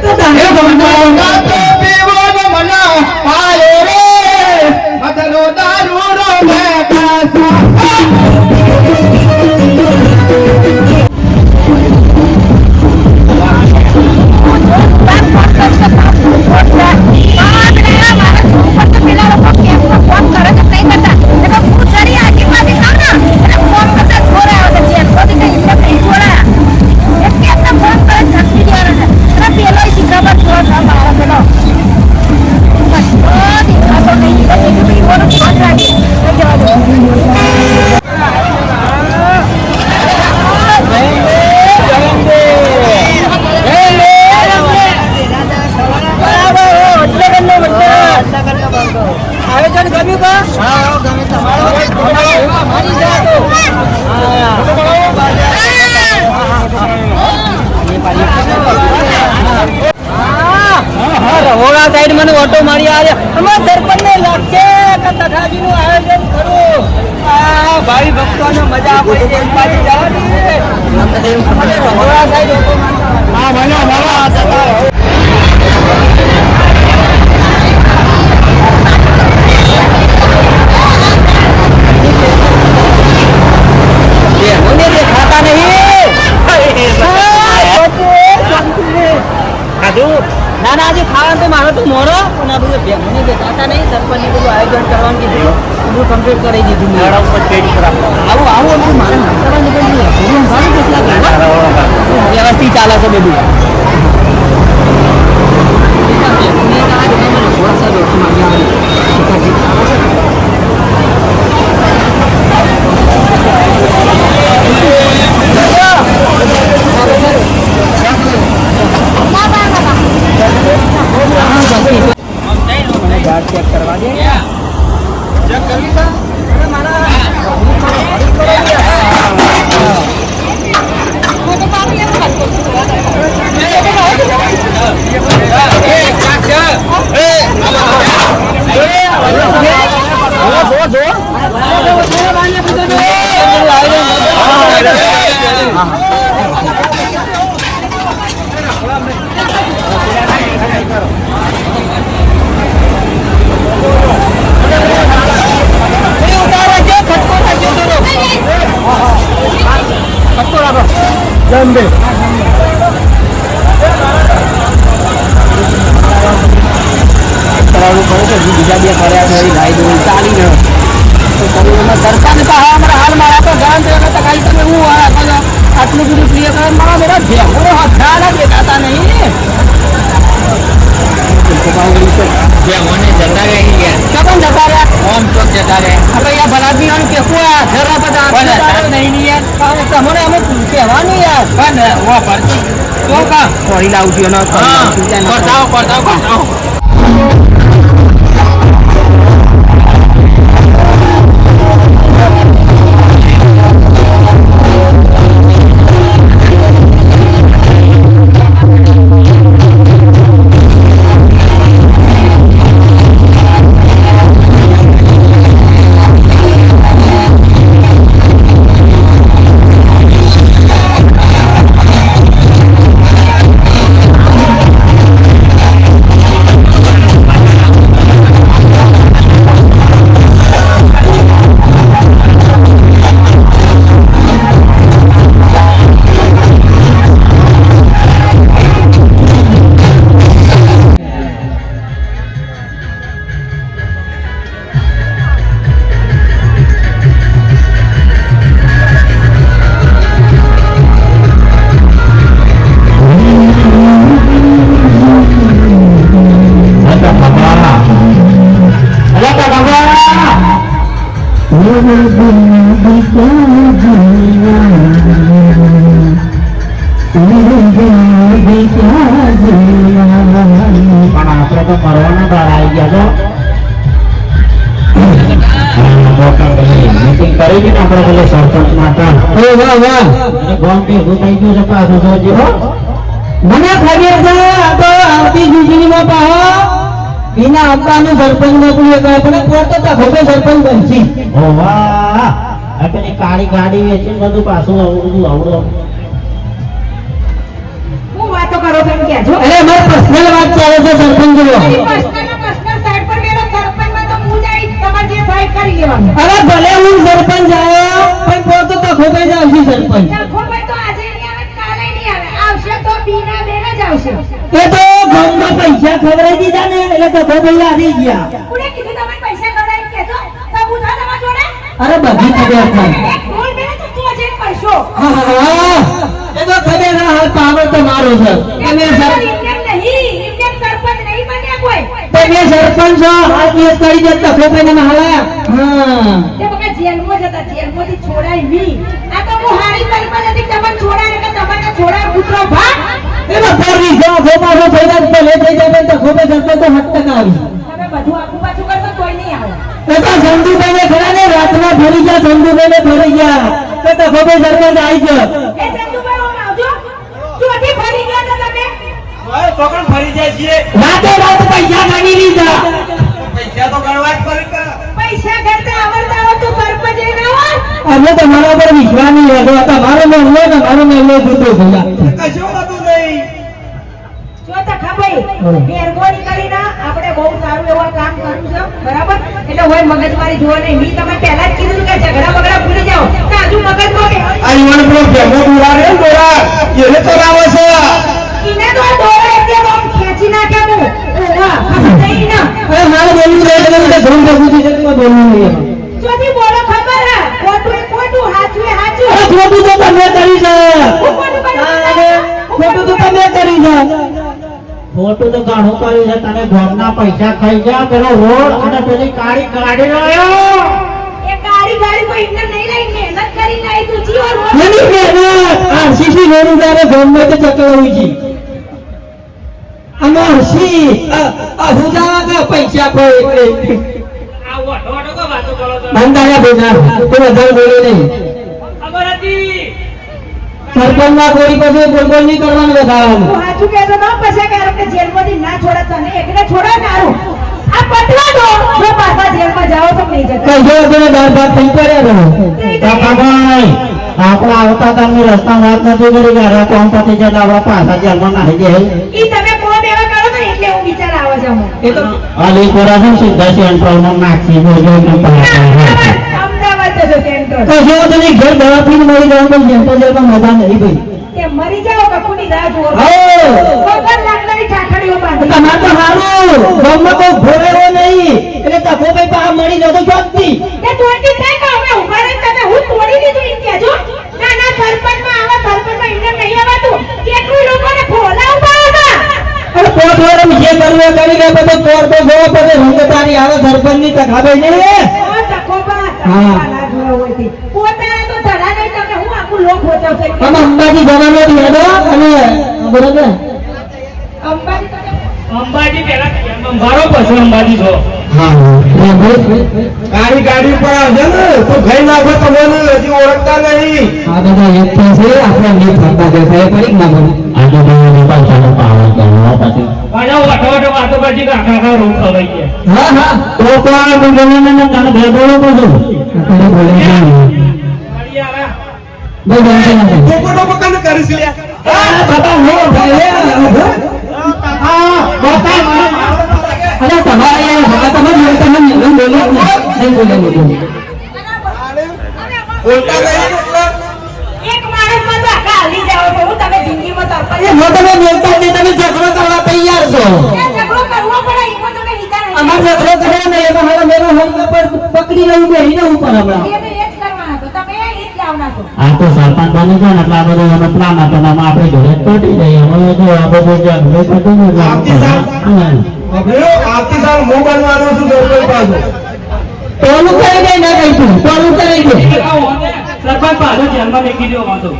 તો તમે ના તો ના ના આજે ખાવાનું તો મારો તો મોરો પણ આ બધું ભેગું દેખાતા નહીં સરપંચ ને બધું આયોજન કરવાનું કીધું. બધું કમ્પ્લીટ કરી દીધું મેં. આવું આવું બધું મારે નાસ્તામાં નીકળ્યું પૂરું સારું કેટલા ઘણા. વ્યવસ્થિત ચાલે છે બધું. થોડા સા મને ગાર્ડ ચેક કરવા દે ચેક કરવી છે અરે મારા કરાવવું પડે છે હજી બીજા બે કર્યા છે ગાય દોરી ચાલી ને તો કરી એમાં સરકારને તો હા અમારા હાલ મારા તો ગામ તો એના તો ખાલી તમે હું આ બધા આટલું બધું ક્લિયર કરે મારા બેટા ભેગો હથાડા દેખાતા નહીં કબન જતા રહ્યા આપણે યાર આનું કે કોઈ આ જરા બધા આટલું નહીં યાર. તમને અમે કહેવાનું યાર. તો વા કોરી લાવું છું એનો ચિંતા ના કરો. પણ તો મરવાના દાડા આવી ગયા મીટિંગ કરી હતી ને આપણે પેલે સરપંચ માટે એ વાહ વાહ અને ગામ ભેગું થઈ ગયું છે પાછું જોજો મને ખબર છે આ તો આવતી ચૂંટણીમાં પાહો એના આપવાનું સરપંચ પણ પોતે તો ખબર સરપંચ બનશી ઓ વાહ પેલી કાળી ગાડી વેચીને બધું પાછું આવડું વાતો કરો કરો છો એમ કહેજો. અરે અમારે પર્સનલ વાત ચાલે છે સરપંચ જોડે. હજી પર્સનલ સાઈડ પર ગયેલો સરપંચમાં તો હું જ તમારે જે થાય એ કરી લેવાનું. અરે ભલે હું સરપંચ આવ્યો પણ પોતે તો ખોબાઈ જ આવશે સરપંચ લખોભાઈ તો આજે નહીં આવે, કાલે નહીં આવે. આવશે તો બીના બેન જ આવશે. એ તો ગામમાં પૈસા ખવડાવી દીધા ને એટલે તો ખોબાઈ આવી ગયા કોણે કીધું તમે પૈસા ખવડાવીને કહેજો? સબૂત હા તમારા જોડે? અરે બધી ખબર છે તું આજે. હા, હા. તો ખબર ના હાલ પાવર તો છે તમે. તમે સરપંચ છો હાલ કરી દે ને હા તે બકા જેલમાં જતા, જેલમાંથી છોડાય નહીં. આ તો હું હારી સરપંચ હતી, તમને છોડાય કે તમને છોડાય કૂતરો ભાગ. એમાં ફરી જાઓ ખોબાનો થઈ જાય તો લે થઈ જાય તો ખોબે સરપંચ તો હટ ટકા આવી તમે બધું આખું પાછું કરશો તોય નહીં આવે. એ તો ચંદુભાઈને ખરા ને ફરી ગયા ચંદુભાઈને ફરી ગયા તો તો ખોબે સરપંચ આવી ગયો એ ચંદુભાઈ ઓમ આવજો. ચોથી ફરી ગયા હતા તમે? ઓય, પકડ ફરી જાય છે. રાતે રાત પૈસા કાઢી લીધા. પૈસા તો ગણવા જ પડે. પૈસા કરતા આવડતા હોય તો સરપંચ એ ના અમે તો પર વિશ્વાસ નહીં હતો તમારો મેમલો ને મારો મેમલો જુદો થયા કશું હતું નહીં. જો તો ખબર મહેરબાની કરીને આપણે બહુ સારું એવું કામ કર્યું છે બરાબર? એટલે હોય મગજમારી જોવા નહીં. મી તમે પહેલા જ કીધું કે ઝઘડા બગડા ભૂલી જાઓ. તો હજુ મગજમાં કે આ ઈવન પેલો ભેગો દોરા રે ને એને છે. તો તો ખોટું તો ઘણું કર્યું છે. તને ઘરના પૈસા ખાઈ ગયા પેલો રોડ અને પેલી કાળી કાઢી લાવ્યો એ કાળી ગાડી કોઈ ઇન્ટર નહીં લઈ મહેનત કરી લાવી તું. જીવો રોડ. એની મહેનત. આ શીશી લેવું તારે ગમે તે ચકલાવું છે આમાં હસી આ- આ પૈસા કોઈ એટલે બંધાયા બેના તો વધારે બોલે નહીં. સરપંચના ગોળી પાસે બોલ બોલ નહીં કરવાનું વધારાનું. હું સાચું કહેતો ન પછી કે આપણે જેલમાંથી ના છોડે તને એકને છોડે ને હારું. આ દો જો જાઓ તો નહીં જતા. કઈ જો તને દાળ ભાત થઈ પડ્યા રહો આપણે આવતા તમને રસ્તા વાત નથી કરી કે અરે કોણ જતા આપણા પાછા જેલમાં નાખી જાય. ઈ તમે કોમ એવા કરો ને એટલે એવું વિચાર આવે છે અમને. એ તો અલી કોરા છે સીધા સેન્ટ્રલમાં નાખી બોલો ને અમદાવાદ જશો સેન્ટ્રલ. કઈ જો તને ઘર દવાથી મળી જવાનું તો જેમ જેલમાં મજા નહીં ભાઈ તે મરી જાવ કપુની રાહ જુઓ. હો વગર લાકડાની બાંધી. તમારે તો હારું ગામમાં કોઈ ભોળેવો નહીં એટલે તકો ભાઈ પા મરી જતો ચોકથી તે થાય કે અમે ઊભા રહીને તમે હું તોડી દીધું એમ કહેજો. ના, ના, સરપંચમાં આવા, સરપંચમાં એમને નહીં આવાતું. કેટલું લોકોને ફોલા ઉપાડ્યા હતા. અને જે કરવું એ કરી લે બધો તોર તો જોવો પડે. રંગ તારી આવે સરપંચની તક આવે ને હા. ટકોબા ના જોયા હોયથી. પોતાને તો ધડા નહીં તમે હું આખું લોક વચાવશે? એમ તમે અંબાજી જવાનો હેડો. અને બરોબર અંબાજી અંબાજી પહેલા મારો પછી અંબાજી છો. ગાડી ગાડી પર આવશે ને. તો ખાઈ નાખો તમને હજી ઓળખતા નહીં. આ બધા એક થશે આપણે નહીં થતા જશે પડી. ના મને આજુબાજુની પૈસાનો પાવર કરવો પછી પાછા વાટો વાટો વાતો પછી કાકા કાકા રૂમ ખવાઈ ગયા હા તો ને બોલો બોલે. ટોકો ટોકો કને બાબા ભાઈ. અરે તમારે તમે બોલો. નહીં. બોલે બોલતા નહીં એટલે એક માણસમાં તો આખા હાલી જાઓ છો. હું તમે જિંદગીમાં સરપંચ એ જો તમે બોલતા જ નહીં તમે ઝઘડો કરવા તૈયાર છો. એ ઝઘડો કરવો પડે એમાં તમે હિતા અમાર ઝઘડો કરે ને એમાં હવે મેરો હમ પર પકડી રહ્યું કે રહું ઉપર હમણાં. તો આ તો સરપંચ બની ને એટલે આ બધું અમે પ્લાન હતો ને આપણે ઘરે તૂટી જઈએ. અમે જો આ બધું જે હવે તૂટી ગયું આવતી સાલ. હું. બનવાનો છું સરપંચ પાછો. ટોલું કરી દે ના કઈ તું ટોલું કરી દે સરપંચ પાછો જેલમાં મેં કીધો વાંધો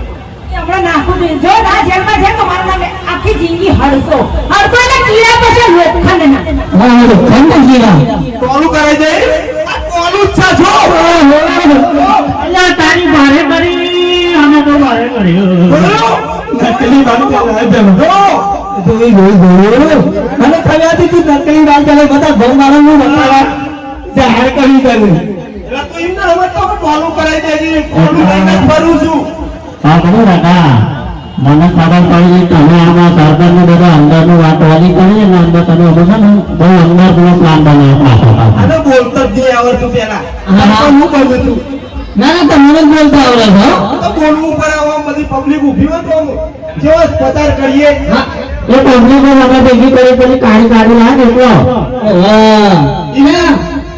હમણાં નાખું છું. જો આ જેલમાં છે તો મારું નામ આખી જિંદગી હડસો હડસો એટલે કીડા પછી લોખંડના. ના હા ખંડ જીરા ટોલું કરે છે? આ જ છે? જો અલ્યા તારી ભારે કરી અમે તો ભારે કર્યું કેટલી વાત ચાલે જમો જોઈ જોઈ જોઈ અને ખબર હતી તું નકલી વાત ચાલે બધા ભવ મારો હું બતાવા જાહેર કરી દે એટલે તું એમને હવે તો ટોલું કરાઈ દેજે ટોલું લઈને જ ફરું છું હા બોલો કાકા મને ખબર પડી તમે આમાં સરકારને બધા અંદરનું વાત વાલી કરી અને અંદર તમે બધું છે ને બહુ અંદરનો પ્લાન બનાવ્યો પાછો પાછો. બોલતો જ નહીં આવડતું પેલા હા, હા. હું કહું છું ના ના તમને જ બોલતા આવડે છે તો બોલવું પડે આમ બધી પબ્લિક ઊભી હોય તો જેવો પચાર કરીએ એ પબ્લિકો અમે ભેગી કરી પેલી કાળી કાઢી લાગે એટલો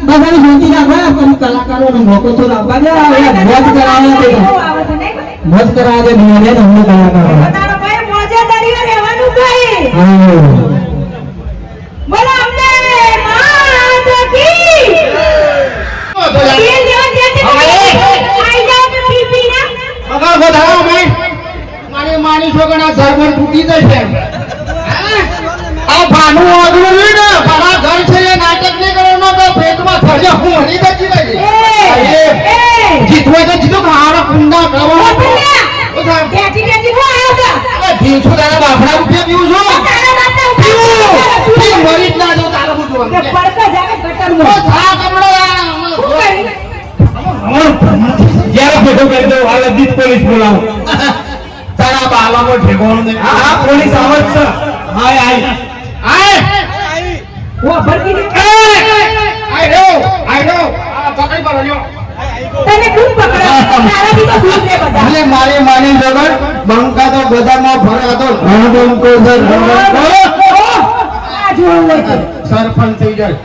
બધાને શાંતિ રાખો હે. કલાકારોને મોકો તો રાખવા દે. કરાવે મોજ કરાવે છે બીજાને તો અમને કલાકારો તારો ભાઈ મોજે દરિયો રહેવાનું ભાઈ હા. બોલો અમને માત કી. દે માની છોકરા તૂટી જશે. આ ભાનું આગળ નહીં ને મારા ઘર છે એ નાટક નહીં કરવાનો તો પેટમાં થશે. હું એ એ. જીતવા તો જીતો. ખાડા કરવા ભલ્યા બેઠી બેઠી હું આવ્યો તો. ભીંછો તારા બાપડા રૂપિયા પીવું છું. તારા માટે પીવું. ઊભા મરી જ ના જો તારા બધું કે પડકા જાગે ગટર ગટરમાં થા કમળો શું કરી જ્યારે ફોટો કરી દો હાલ દીત પોલીસ બોલાવો. તારા બાલામાં ઠેકવાનું નહીં. હા હા પોલીસ આવત છે. હાય હાય. આય ઓ ભરકી દે. આય નો આય નો આ પકડી પર લ્યો. ભૂલ મારી માની જગર બંકા તો બજારમાં ફરાતો રણબંકો સર રણબંકો સરપંચ થઈ જાય.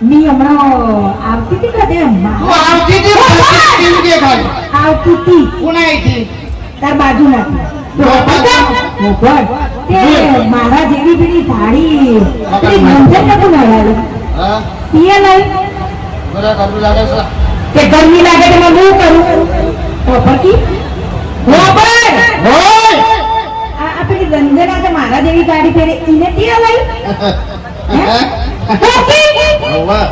મી હમણાં આવતી હતી કદે તું આવતી હતી? કેમ કે ખાલી આવતી હતી. કોનાઈ હતી. તાર બાજુ નથી તે મારા જેવી પેલી સાડી પેલી ગંજન ને કોણ હરાવે હા. પીએ કે ગરમી લાગે તો હું કરું. તો ફકી હો આ પેલી ગંજના તો મારા જેવી ગાડી ફેરે એને તે લઈ ફકી વાહ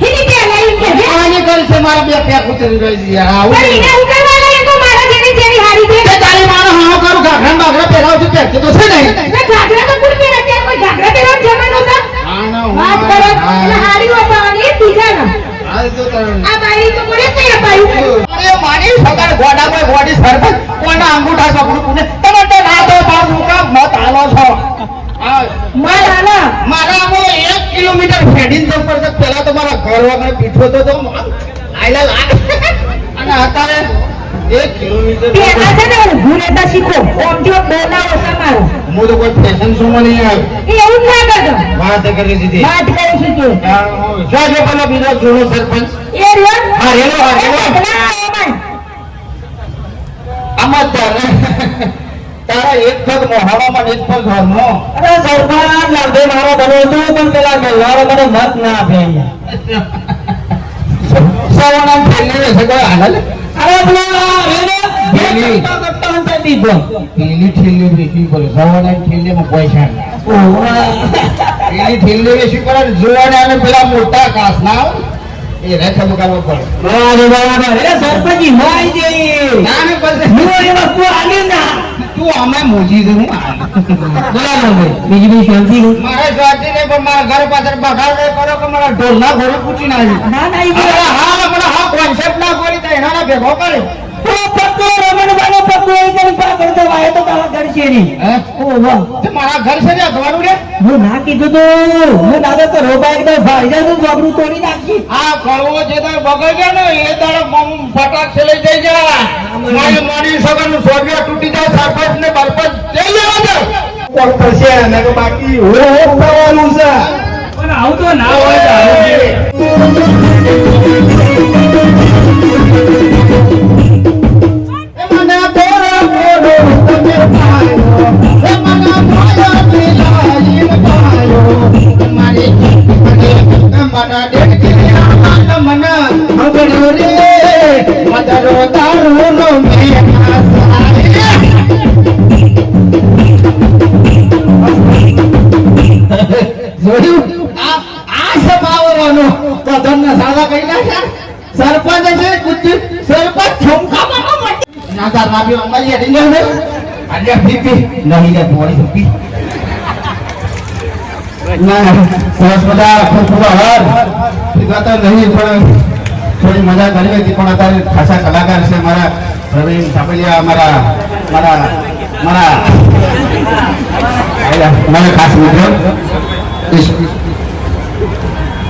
હિની તે લઈ કે છે આની કર છે મારા બે પેક ઉતરી ગઈ છે. યાર આવું પણ એને ઉતરવા લઈ તો મારા જેવી જેવી હાડી તે પહેરે તારી માનો હાવ કરું? ઘાઘરા પહેરાવ તો કોઈ ઘાઘરા પહેરવાનો જમાનો છે? વાત કરો. વપાવાની એ બીજાના હાલ તો તારે. આ બાઈ તો મને કઈ અપાયું અરે મારી સગાર ગોડા ગોડી સરપંચ. કોના અંગૂઠા ચોપડું પુને તમે તો ના બાર મુકા મત હાલો છો. આ મારા મો એક કિલોમીટર ફેડીને જવું પડશે પેલા તો મારા ઘર વગર પીઠો તો તો આયલા લાગ. અને અત્યારે એક કિલોમીટર પેલા છે ને રહેતા શીખો. ઓમથી બોલાવો તમારો. હું તો કોઈ ફેશન શો માં નહીં આવ્યો. એવું જ ના વાત કરી દીધી વાત કરું છું જો જો પેલો બીજો જૂનો સરપંચ એ રહ્યો હા, રેલો, હા, રેલો. એ પેલા ઓમન. આમાં તારા એક પગ મોહાવામાં એક પગ ઘરમાં અરે સરપંચ લાભે મારો બનો તું પણ પેલા ગલ્લારો મને મત ના આપે. સવાના હાલ અરે પેલા પેલી. પેલી ઠેલી ઠેલીમાં પૈસા. પેલી ઠેલી વેચવી પડે જોવાને અને પેલા મોટા કાસના એ રેખમ કરવા પડે બરાબર, બરાબર. એ સરપંચી ન જે ના ને પછી હું એ વસ્તુ આલી ના. તું અમે મોજી દે હું. બરાબર. બીજી બી શાંતિ મારે સ્વાતી ને પણ મારા ઘર પાછળ બગાડ રે કરો કે મારા ઢોલના ઘોડે પૂછી ના ના ના. હા પણ હા કોન્સેપ્ટ ના કરી તો એના ભેગો કરે તો રમણવાનો કરી પાછળ તો વાય તો તારા ઘર છે ઓવા. તે મારા ઘર છે ને અખવાનું રે? હું ના કીધું તું. હું ના તો રોબા એકદમ ભાઈ જાય તો ગોબરું તોડી નાખી. આ કળવો જે તાર બગડ ગયા ને એ તારા મમ ફટાક છે લઈ જઈ જા. મારી મારી સગન સોડિયા તૂટી જાય સરપંચ ને બરપંચ જઈ જવા દે. થશે? અને બાકી હો થવાનું છે. પણ આવું તો ના હોય સરપંચ છે સરપંચ ઠુમકામાં ન ના તાર રાબી અંબાજી ગયો અલ્યા પીપી નહીં લે પોળી પીપી ના સરસપદા ખૂબ ખૂબ હર પીતા નહીં પણ થોડી મજા કરી હતી પણ અત્યારે ખાસા કલાકાર છે મારા પ્રવીણ થાપલિયા મારા મારા મારા મારા ખાસ મિત્રો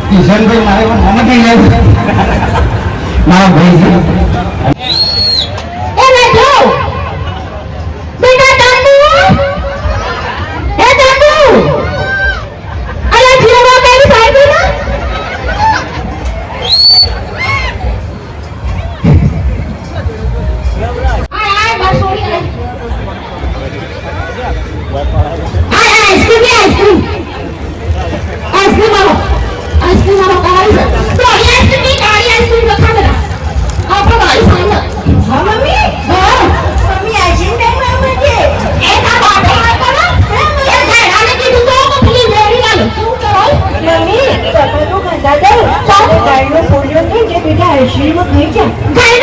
કિશનભાઈ મારે પણ મમ્મી મારા ભાઈ 我去你给我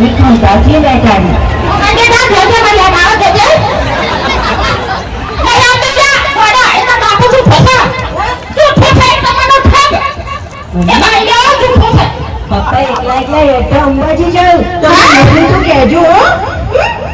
વિક્રમભાઈ પપ્પા એકલા એકલા હેઠળ અંબાજી જાઉં. તો કેજો હો.